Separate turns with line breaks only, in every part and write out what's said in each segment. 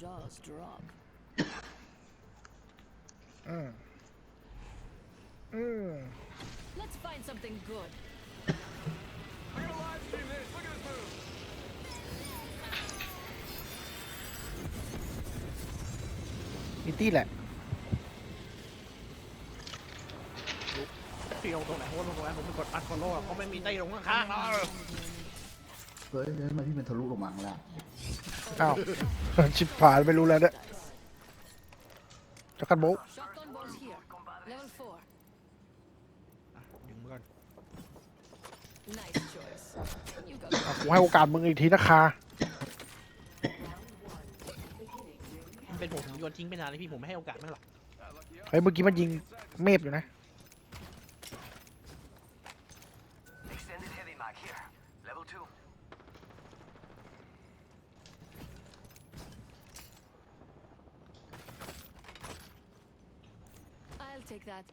jaws drop.
อืมอืม
Let's find something good.
I'm gonna live stream this. Look at this move.
มิตี้แหละ
พี่ลงตรงไหนโค้ดลงตรงไหนผมไปกดอัดคอนโลเขาไม่มีไต้ลงข้างๆแล้ว
เฮ้ยแล้วทำไมพี่มันทะลุลงมาข้างล่าง
อ้าว ชิบผานไม่รู้แล้วเนี่ยจะกันโบะะ
ก่
ผมให้โอกาสมึงอีกทีนะคะ
มันเป็นผมผมโยนทิ้งไปนานเลยพี่ผมไม่ให้โอกาสมันหรอก
เฮ้ยเมื่อกี้มันยิงเมฟอยู่นะ
take that.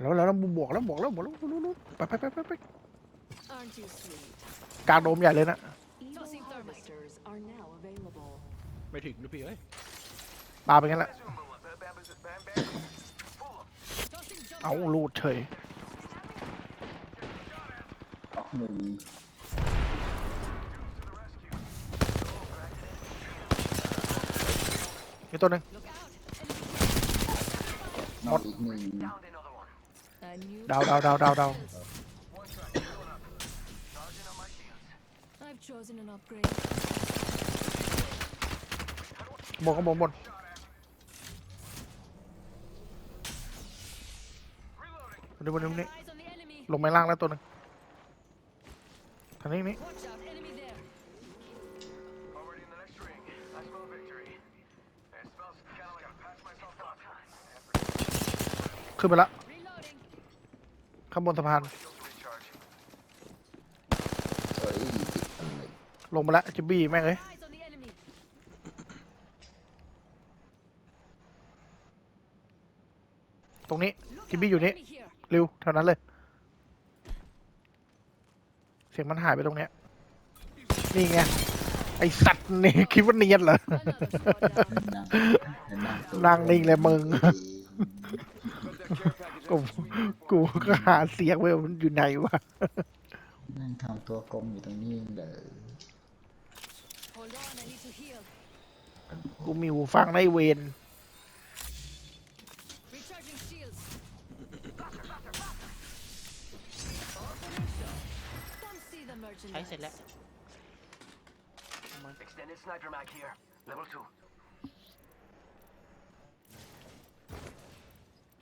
แล้วแล้วแล้วบวกแล้วบวกแล้วบวกแล้วรู้ๆไปไปไปไปไป
Aren't you sweet?
กลางโดมใหญ่เลยนะ
Tossing thermite.
harvesters are now available.
ไม่ถึงดูพี่เอ้ย
ปาไปงั้นแหละ
Tossing jump
เอา
drive.
ลูดเฉย
ออกหนึ่ง
มีตัวหนึ่ง
Look out.
นอกอีกหนึ่ง
Downed another one.
A new
ดาวดาวดาวดาวดาว
Charging on my shields.
I've chosen an upgrade.
บนข้างบนบน
Reloading.
บนนี้บนนี้บนนี้
Eyes on the enemy.
ลงไปล่างแล้วตัวหนึ่งทางนี้นี่
Watch out. Enemy there.
Already in the next ring. I smell victory. It smells kind of like I passed myself up.
ขึ้นไปละ
Reloading.
ข้างบนสะพาน
Shields to recharge.
เฮ้ยติดอะไร
ลงมาละจิบบี้แม่งเลย
Eyes on the enemy.
ตรงนี้
Look
Chibi
out.
อยู่นี่
Enemy here.
เร็วเท่านั้นเลย เสียงมันหายไปตรงเนี้ย นี่ไง ไอสัตว์นี่ คิดว่าเนียนเหรอ
Another squad down.
นั่งนั่งตัว
นั่งนิ่งเลยมึง
Put that care package
กูกูก็หาเสียงไว้ว่ามันอยู่ไหนวะ
นั่งทำตัวกลมอยู่ตรงนี้เลย
Hold on. I need to heal.
กูมีหูฟังในเวน
Recharging shields. Come see the
ใช้เสร็จ
merchandise.
แล้ว
Extended sniper mag here. Level two.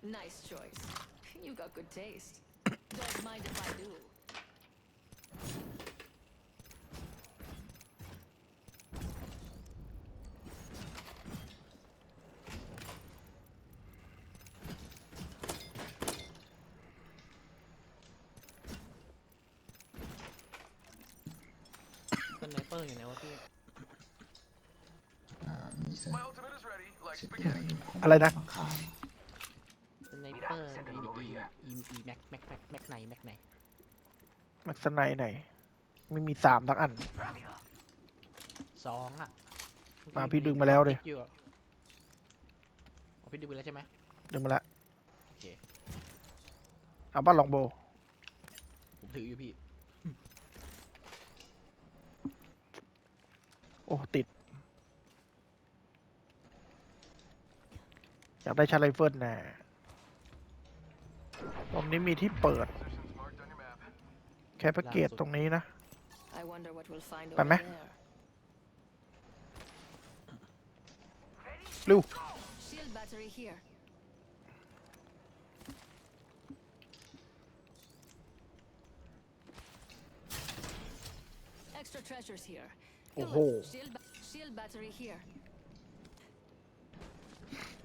Nice choice. You got good taste. Don't mind if I do.
สไนเปอร์อยู่ไหนวะพี่
อ่ามีเส้น
My ultimate is ready, like
เส้น
spaghetti.
อะไรนะ
ขาง
ส ไนเปอร์อีอีอีอีแม็กแม็กแม็กแม็กไหนแม็กไหน
มักสไนไหน ไม่มีสามทั้งอัน
สองอะ
มาพี่ดึงมาแล้วดิ
อยู่อะอ๋อพี่ดึงไปแล้วใช่ไหม
เดี๋ยวมาละ
โอเค
เอาบ้านลองโบ
ผมถืออยู่พี่
โอ้ ติด อยากได้ชาร์ไรเฟิลแน่ ตรงนี้มีที่เปิด
Positions marked on your map.
แค่แพ็กเกจตรงนี้นะ
I wonder what we'll find
Phải
over
mẹ.
there.
เร็ว
Shield battery here. Extra treasures here. Come on,
Oh.
Shield, ba- shield battery here.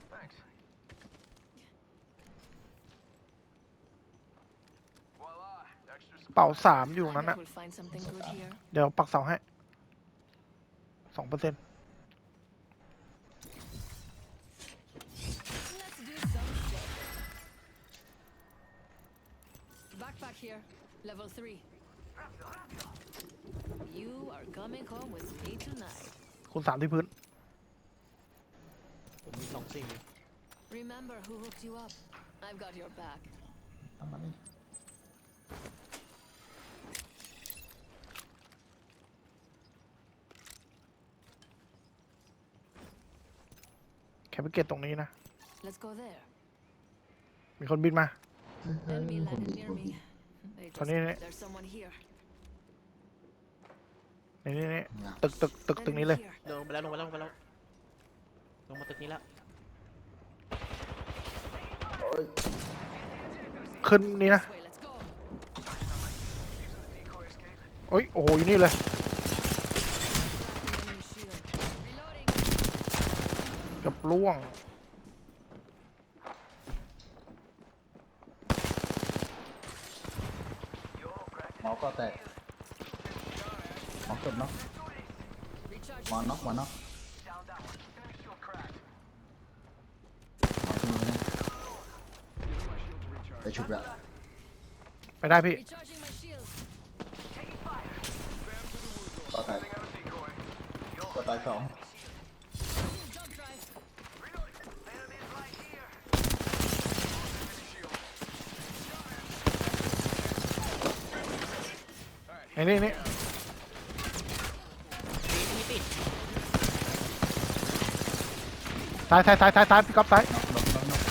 Thanks. Voila. Extra
เป่า
supply.
สามอยู่ตรงนั้น
I
นะ
bet we'll find something good here.
เดี๋ยวปักเสาให้สองเปอร์เซ็นต์
Let's do some shopping. Backpack here. Level three. You are coming home with me tonight.
คุณสามที่พื้น
ผมมีสองสิ่ง
Remember who hooked you up? I've got your back.
ทำมานี่
แคปเกตตรงนี้นะ
Let's go there.
มีคนบินมา
เฮ้ย
Enemy
คน
landed
ดี
near
คนดี
me. They just,
Con ini-
there's someone here.
นี่นี่นี่
เนี่ย
ตึกตึกตึกตึก
Enemy
นี้เลย
here.
ลงไปแล้วลงไปแล้วลงไปแล้วลงมาตึกนี้แล้ว
โอ้ย
ขึ้นนี่นะ
This way, let's go.
โอ้ยโอ้โหอยู่นี่เลย
Enemy shield. Reloading.
เกับล่วง
หมอก็แตกหมอเก็บเนาะ
Recharging.
หมอน็อกหมอน็อก
Down that one. Enemy shield cracked.
หมอที่นี่นะไปชุบละ
ไปได้พี่
Recharging my shield.
ก็แตก
Sending out a decoy.
ก็ตายสอง
อ้นี่นี่
มีติด
ซ้ายซ้ายซ้ายซ้ายซ้ายพี่ก๊อฟซ้าย
น็อกน็อกน็อกน็อก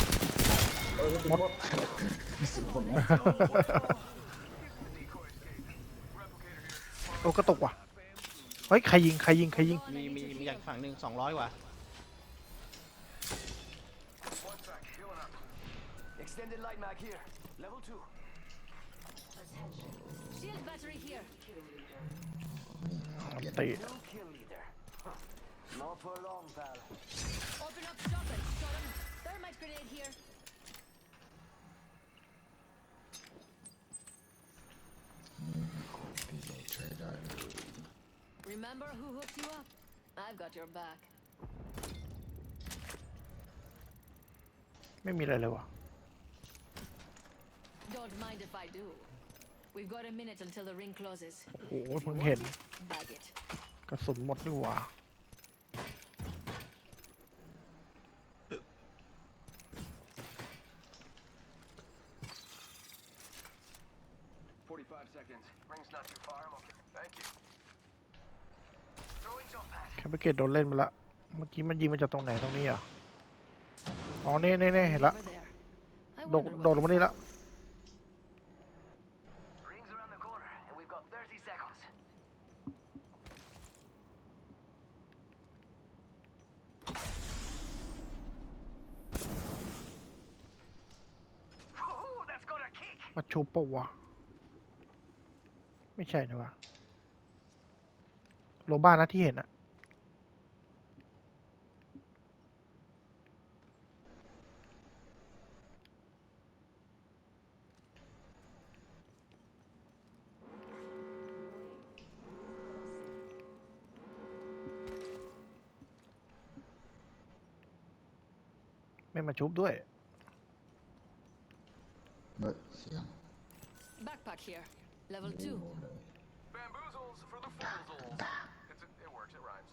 เออหมดมีสิบคนนะ
โอ้กระตุกว่ะเฮ้ยใครยิงใครยิงใครยิง
มีมีมีอย่างฝั่งหนึ่งสองร้อยกว่า
One sec. Healing up. Extended light mag here. Level two.
Shield battery here.
ตี
New kill leader. Huh. Not for long, pal.
Open up shop and shot him. Thermite grenade here.
ใช้ได้เลย
Remember who hooked you up? I've got your back.
ไม่มีอะไรเลยว่ะ
Don't mind if I do. We've got a minute until the ring closes.
โอ้โหเพิ่งเห็น
Bag it.
กระสุนหมดนี่หว่า
Forty-five seconds. Ring's not too far. I'm okay. Thank you. Throwing jump pad.
แคปเกตโดนเล่นไปละ เมื่อกี้มันยิงมาจากตรงไหนตรงนี้เหรอะอ๋อนี่นี่นี่เห็นละ
Over there. I
โดด
wonder
โดดลง
what
มานี่ละ
Ring's around the corner, and we've got 30 seconds. Woohoo, that's
มาชูปะวะ ไม่ใช่นะวะโลบ้านะที่เห็นอะไม่มาชุบด้วย
เฮ้ยเสียง
Backpack here. Level 2.
Bamboozles for the foozles. It's a, it works, it rhymes.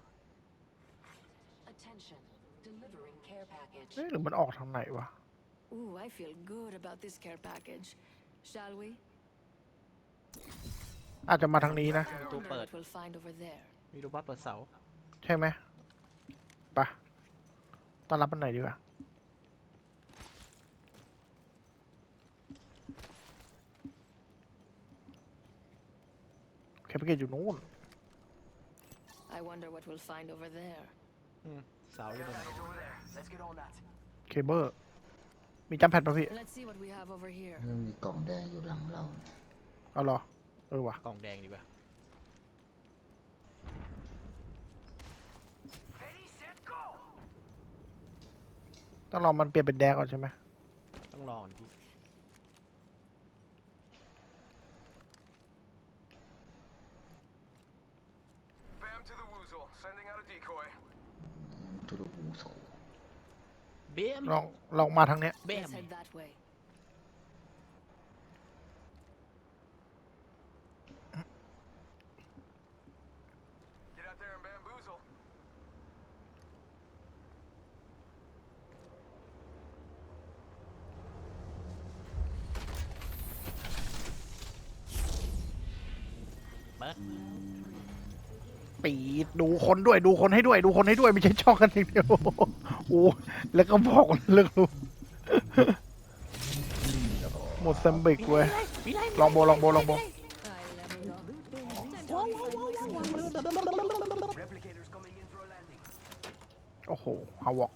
Attention. Delivering care package.
เอ๊ะหรือมันออกทางไหนวะ
Ooh, I feel good about this care package. Shall we?
อาจจะมาทางนี้นะ
I
Ito
wonder
pa.
what we'll find over there.
มีรูปบ้านเปิดเสา
ใช่ไหมไปะต้อนรับมันไหนอยดีกว่า แคปเกตอยู่นู้น
I wonder what we'll find over there.
อืมเสาอยู่ตรงไหน
It's over there. Let's get on that.
เคเบิลมีจัมแพดป่ะพี่
Let's see what we have over here.
มันมีกล่องแดงอยู่หลังเรา
เอาเหรอ เออว่ะ
กล่องแดงดีกว่า
Ready, set, go!
ต้องรอมันเปลี่ยนเป็นแดงก่อนใช่ไหม
ต้องรอก่อนพี่ เบม
ลองลองมาทางเนี้ย
เบมเบิร์
ปีดดูคนด้วยดูคนให้ด้วย ดูคนให้ด้วยไม่ใช่ช่องกันอย่างเดียวโอ้แล้วก็บอกเรื่องรู้หมดซัมบิกเว้ย
ล
องโบลองโบลองโบโอ้โหฮาวอก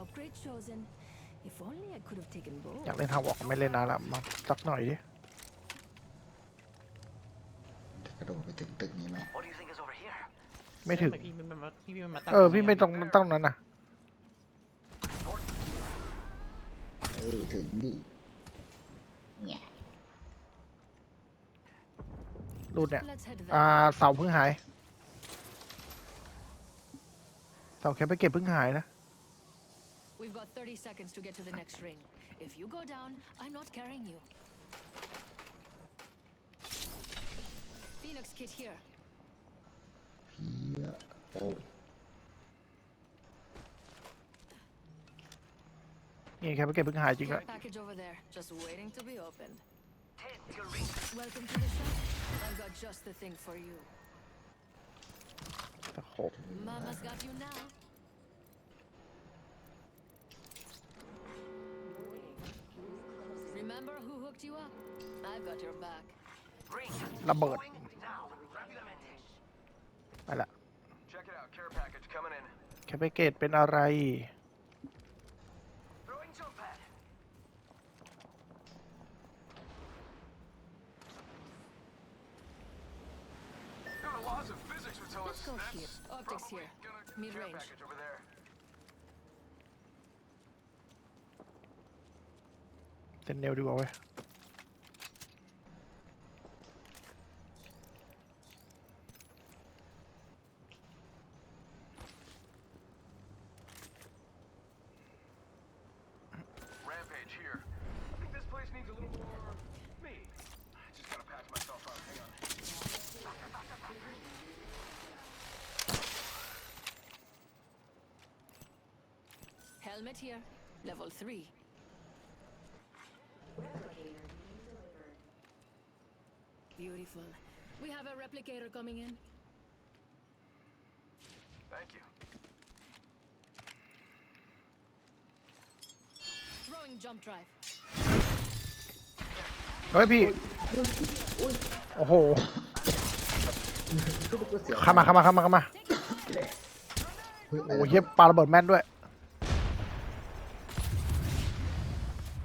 Upgrade chosen. If only I could have taken
อยาก
both.
เล่นฮาวอกไม่เล่นนานละมาสักหน่อยดิ
กระโดดไปถึงตึกนี้ไหม
What do you think is over here?
ไม่ถึง
พี่มันมาพี่มันมาตั้ง
เออ พี่ไม่ต้องต้องนั้นนะ
เออถึงดิเนี่ย
รูดเนี่ย
Let's head
อ่า
there.
เสาเพิ่งหาย เสาแค่ไปเก็บเพิ่งหายนะ
We've got 30 seconds to get to the next ring. If you go down, I'm not carrying you. Phoenix kit here.
เพียโอ้
นี่แค่ไปเก็บเพิ่งหายจริง
Care
ละ
package over there, just waiting to be opened.
Ten till ring.
Welcome to the shop. I've got just the thing for you.
ตะโขบ
Mama's got you now. Remember who hooked you up? I've got your back.
Ring.
ระเบิด
Going now. Rapidamente.
ไปละ
Check it out. Care package coming in.
แค่ไปเกตเป็นอะไร
Throwing jump pad. Yeah, the laws of physics would tell
Let's
us
go
that's
here. Optics
probably
here.
gonna- care
Mid-range.
package over there.
เซนเนลดีกว่าเว้ย
Rampage here. I think this place needs a little more me. I just gotta patch myself up. Hang on.
Helmet here. Level 3. Beautiful. We have a replicator coming in.
Thank you.
Throwing jump drive.
เฮ้ยพี่ โอ้โหเข้ามาเข้ามาเข้ามาเข้ามา
เฮ้ย
โอ้โหเฮียปาระเบิดแม่นด้วย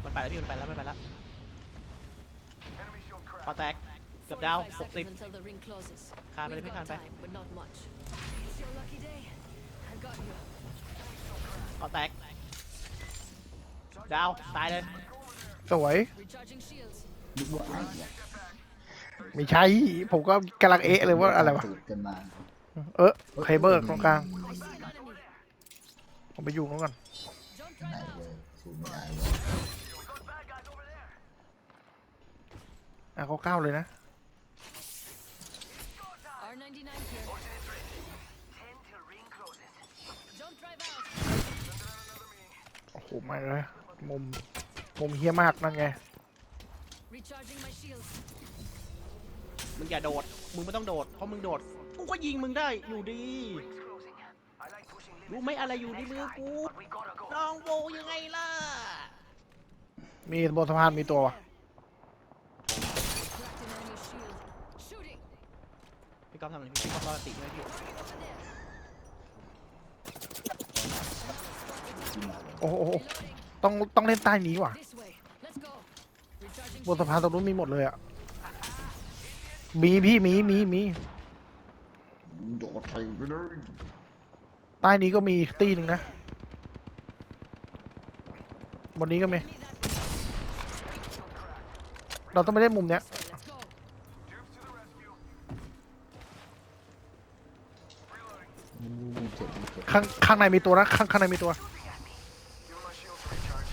มันไปแล้วพี่มันไปแล้วมันไปแล้ว
Enemy shield
พอ
cracked.
แตกเกือบดาว
45 seconds
60
until the ring closes.
คานไปเลย
We've
พี่
got
คานไป
time, but not much. It's your lucky day. I got you.
พอแตก ดาว ตายเลย
สวย
Recharging shields.
นึกว่าไอ้เนี่ย
ไม่ใช่ ผมก็กำลังเอะเลยว่าอะไรวะ
สูตรกันมา
เออเคเบิลตรงกลาง
I see an enemy.
ผมไปอยู่นู้นก่อน
Jump
ไหน
drive
เล
out.
ยสูไม่ได้เลย
อะเขาก้าวเลยนะ
R99 here.
Ten till ring closes.
Jump drive out.
โอ้โหไม่เลยมุมมุมเฮี้ยมากนั่นไง
Recharging my shields.
มึงอย่าโดด มึงไม่ต้องโดด เพราะมึงโดด กูก็ยิงมึงได้อยู่ดี
Ring's closing. I like pushing limits.
รู้ไหมอะไรอยู่ในมือกู
But we gotta go.
น้องโบยังไงล่ะ
มีบนสะพานมีตัววะ
Cracked an enemy shield. Shooting.
พี่ ก๊อฟทำอะไรพี่ก๊อฟรอติใช่ไหมพี่
โอ้โหต้องต้องเล่นใต้นี้ว่ะ
This way. Let's go. Recharging
บนสะพานตรงนู้นมีหมดเลยอะ มีพี่มีมีมี
โดดไปไปเลย
ใต้นี้ก็มีตีหนึ่งนะ บนนี้ก็มี เราต้องไม่ได้มุมเนี้ย
Let's go.
Dupes to the rescue. Reloading.
อู้เจ็บเจ็บ
ข้างข้างในมีตัวนะข้างข้างในมีตัว
Give him my shield to recharge.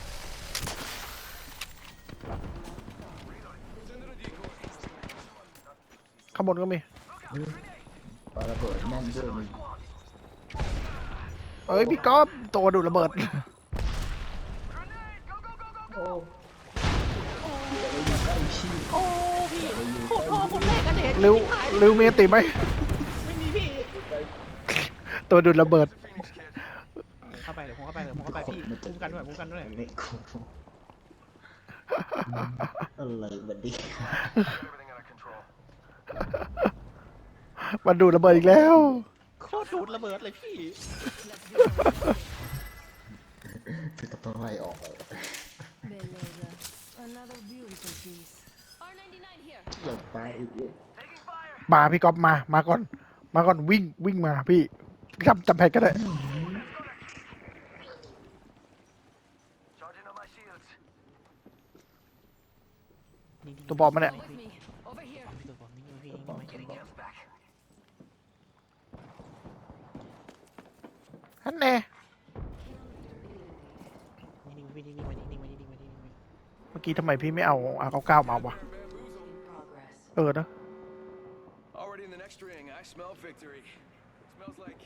Reloading. Send in a decoy.
ข้างบนก็มี
ปาระเบิดแม่นด้วยมึง
เอ้ยพี่ก๊อฟตัวดูดระเบิด
Grenade! Go, go,
โอ้พี่โอ้โหผมแรกกันเห็น
ริวริวเมียติไหม
ไม่มีพี่
ตัวดูดระเบิด
เข้าไปเดี๋ยวผมเข้าไปเดี๋ยวผมเข้าไปพี่คุ้มกันด้วยคุ้มกันด้วย
ไม่คุ้มอะไรบัดดี้
Everything under control.
มันดูดระเบิดอีกแล้ว
โคตรดูดระเบิดเลยพี่
คือต้องไล่ออกเลย
Beleza. Another beautiful piece. R99 here.
อย่าไปอีก
มาพี่ก๊อฟมา มาก่อน มาก่อนวิ่งวิ่งมาพี่ จำจำแพทก็ได้
Charging on my shields.
ตัวบอมมาเนี่ย
With me. Over here.
ตัวบอมนี่พี่
Getting Ems back.
ฮันแน่
นิ่งๆพี่นิ่งๆไว้นิ่งๆไว้นิ่งๆไว้นิ่งๆไว้
เมื่อกี้ทำไมพี่ไม่เอาอาเก้าเก้ามาวะ
In progress.
เออนะ
Already in the next ring. I smell victory. Smells like.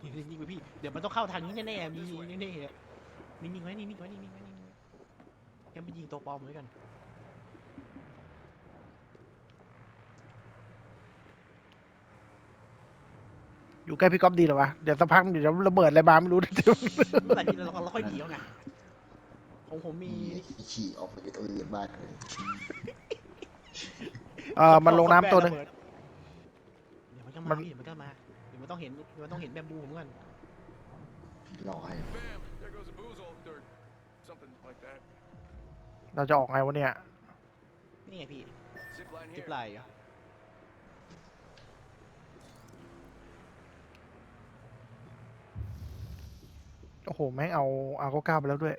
นิ่งๆไว้พี่ เดี๋ยวมันต้องเข้าทางนี้แน่ๆมีแน่ๆนิ่งๆไว้นิ่งๆไว้นิ่งๆไว้นิ่งๆไว้แค่ไปยิงตัวปลอมไว้กัน
อยู่ใกล้พี่ก๊อฟดีเหรอวะ เดี๋ยวสักพักเดี๋ยวระเบิดอะไรมาไม่รู้
เมื่อไหร่ที่เราเราค่อยหนีเอาไงของผมมี
ขี่ออกไปตัวอื่นบ้างเลย
เออมันลงน้ำตัวหนึง
เดี๋ยวมันก็
มา
พี่เดี๋ยวมันก็มา ต้องเห็นเดี๋ยวมันต้องเห็นแบมบูผมกัน
รอให้
Bam! There goes a boozle. Or something like that.
เราจะออกไงวะเนี่ย
นี่ไงพี่
Zip line
จิบ
here.
ไหลเหรอะ
โอ้โห แม่งเอาอาเก้าเก้าไปแล้วด้วย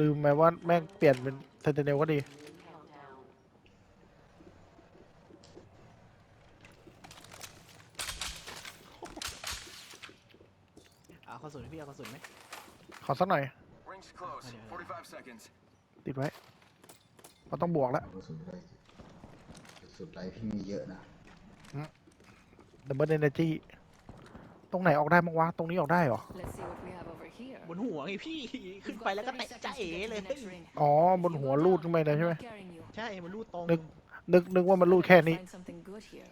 ลืมไปว่าแม่งเปลี่ยนเป็นเซนเทเนลก็ดี
Countdown.
เอากระสุนไหมพี่เอากระสุนไหม
ข อสักหน่อย
Ring's close.
I know.
45 seconds.
ติดไว้เราต้องบวกแล้ว
กระสุนไรกระสุนไรพี่มีเยอะนะ
ดับเบิลเอเนจีตรงไหนออกได้บ้างวะ ตรงนี้ออกได้เหรอ
Let's see what we have over here.
บนหัวไงพี่ ขึ้น
We've
ไป
got
แล้วก็
30
แตะ
seconds
จ้า
to
เอ๋
get to
เล
the
ย
next ring.
อ๋อ บนหัวรูดขึ้นไปเลยใช่ไหม
I'm not carrying you.
ใช่ มันรูดตรง
นึก นึกนึกว่ามันรูดแค่นี้
Find something good here.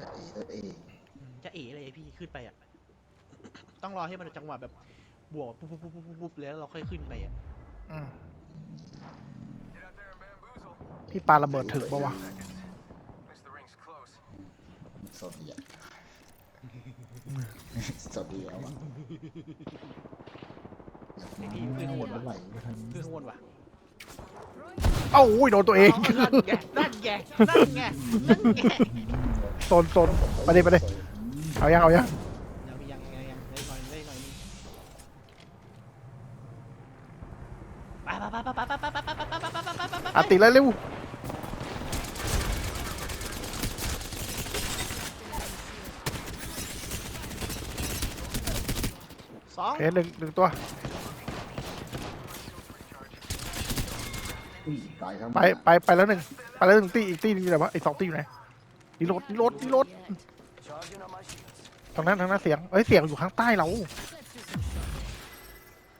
จะเอตัวเอง
จะเอ๋เลยพี่ ขึ้นไปอะ ต้องรอให้มันจังหวะแบบ บวกปุ๊บปุ๊บปุ๊บปุ๊บปุ๊บแล้วเราค่อยขึ้นไปอะ
อืมพี่ปาระเบิดถึงปะวะ
Miss the ring's close.
สดีอะสดดีแล้วอะ
ไอพี่ขึ้นข้างบน
เมื่อไห
ว่ะ
ร่ไม่ทัน
ขึ้นข้างบนวะ
เอ้าอุ้ยโดนตัวเอง
นั่นไงนั่นไงนั่นไงนั่นไง
โซนโซนไปดิไปดิเอายังเอายัง อะติดแล้วเร็ว
สอง
เห็นหนึ่งหนึ่งตัว
อุ้ยตายทั้ง
ไปไปไปแล้วหนึ่งไปแล้วหนึ่งตีอีกตีหนึงอยู่ไหนวะอีกสองตีอยู่ไหนดีรถดีรถดีรถ
Yet.
Charging on my shields.
ทางนั้นทางนั้นเสียงเอ้ยเสียงอยู่ข้างใต้เรา
Let's do some shots.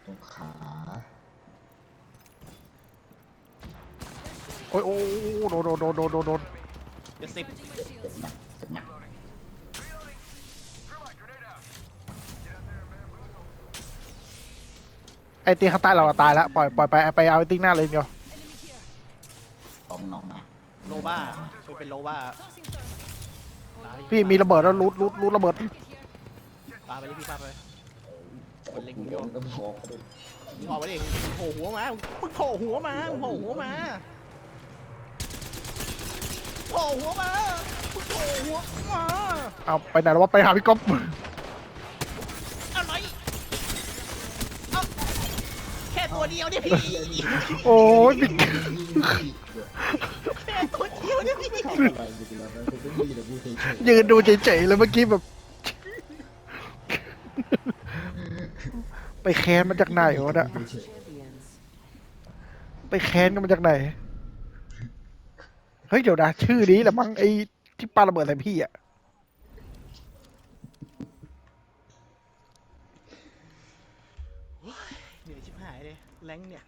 ตรงขา
โอ้ยโอ้ยโดนโดนโดนโดนโดนโดน
เจ็ดสิบ
Charging my shields.
เจ็บหนัก
Throw my grenade out. Get out there and bamboozle.
ไอ้ตีข้างใต้เราอะตายแล้วปล่อยปล่อยไปไปเอาไอ้ตีหน้าเลยเดียว
Enemy here.
ต้องนอกนะ
โลบ้าช่วยเป็นโลบ้า
Tossing thermite.
พี่มีระเบิดแล้วรูดรูดรูดระเบิด
Get here.
ปาไปเลยพี่ปาไปเลย
คนเล็งโยนก็พอเขาด้วย
มึงออกมาดิมึงโผล่หัวมามึงโผล่หัวมามึงโผล่หัวมาโผ ล่หัวมามึงโผล่หัวมา
เอาไปไหนแล้ววะไปหาพี่ก๊อฟ
อะไรเอ้าแค่ตัวเดียวเนี่ยพี่
โอ้ยพี่
แค่ตัวเดียวเนี่ยพี่
ทำอะไรอยู่แล้วนะคุณต้องมีแต่พูดเฉย
ยืนดูเฉยๆเลยเมื่อกี้แบบ ไปแค้นมาจากไหนวะเนี่ย
ๆเฉย
Champions.
ไปแค้นกันมาจากไหน เฮ้ยเดี๋ยวนะชื่อนี้แหละมั้งไอ้ที่ปาระเบิดใส่พี่อะ
เหนื่อยชิบหายเลยเลยแรงค์เนี่ย